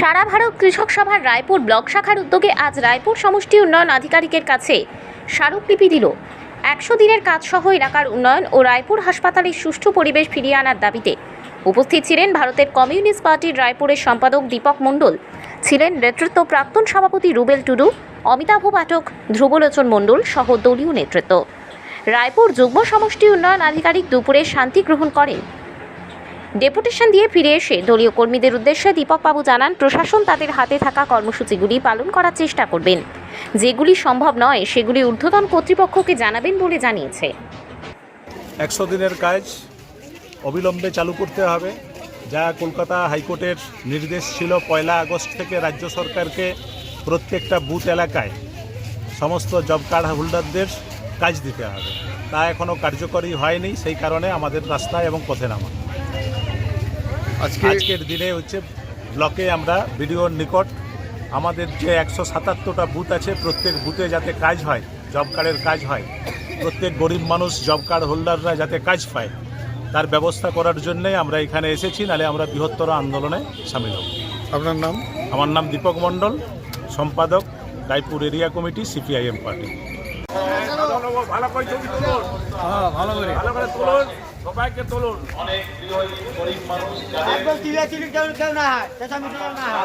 সারা ভারত কৃষক সভার রায়পুর ব্লক শাখার উদ্যোগে আজ রায়পুর সমষ্টি উন্নয়ন আধিকারিকের কাছে স্মারকলিপি দিল। একশো দিনের কাজসহ এলাকার উন্নয়ন ও রায়পুর হাসপাতালের সুষ্ঠু পরিবেশ ফিরিয়ে আনার দাবিতে উপস্থিত ছিলেন ভারতের কমিউনিস্ট পার্টির রায়পুরের সম্পাদক দীপক মণ্ডল, ছিলেন নেতৃত্ব প্রাক্তন সভাপতি রুবেল টুডু, অমিতাভ পাঠক ধ্রুবলোচন মণ্ডল সহ দলীয় নেতৃত্ব। রায়পুর যুগ্ম সমষ্টি উন্নয়ন আধিকারিক দুপুরে শান্তি গ্রহণ করেন। ডেপুটেশন দিয়ে ফিরে এসে দলীয় কর্মীদের উদ্দেশ্যে দীপকবাবু জানান, প্রশাসন তাদের হাতে থাকা কর্মসূচিগুলি পালন করার চেষ্টা করবেন। যেগুলি সম্ভব নয়, সেগুলি ঊর্ধ্বতন কর্তৃপক্ষকে জানাবেন বলে জানিয়েছে। একশো দিনের কাজ অবিলম্বে চালু করতে হবে। যা কলকাতা হাইকোর্টের নির্দেশ ছিল পয়লা আগস্ট থেকে রাজ্য সরকারকে প্রত্যেকটা বুথ এলাকায় সমস্ত জব কার্ড হোল্ডারদের কাজ দিতে হবে। তা এখনও কার্যকরী হয়নি, সেই কারণে আমাদের রাস্তায় এবং পথে নামা আজকে আজকের দিনে হচ্ছে ব্লকে আমরা বিডিওর নিকট আমাদের যে একশো সাতাত্তরটা বুথ আছে প্রত্যেক বুথে যাতে কাজ হয় জব কার্ডের কাজ হয় প্রত্যেক গরিব মানুষ জব কার্ড হোল্ডাররা যাতে কাজ পায় তার ব্যবস্থা করার জন্যই আমরা এখানে এসেছি নালে আমরা বৃহত্তর আন্দোলনে সামিল হব। আপনার নাম? আমার নাম দীপক মণ্ডল সম্পাদক Raipur area committee CPIM party. সবাইকে তুলুন। একদম চিল্লাচিল্লি কেউ কেউ না হয় চেঁচামেচি কেউ না হয়।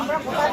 আমরা কোথায়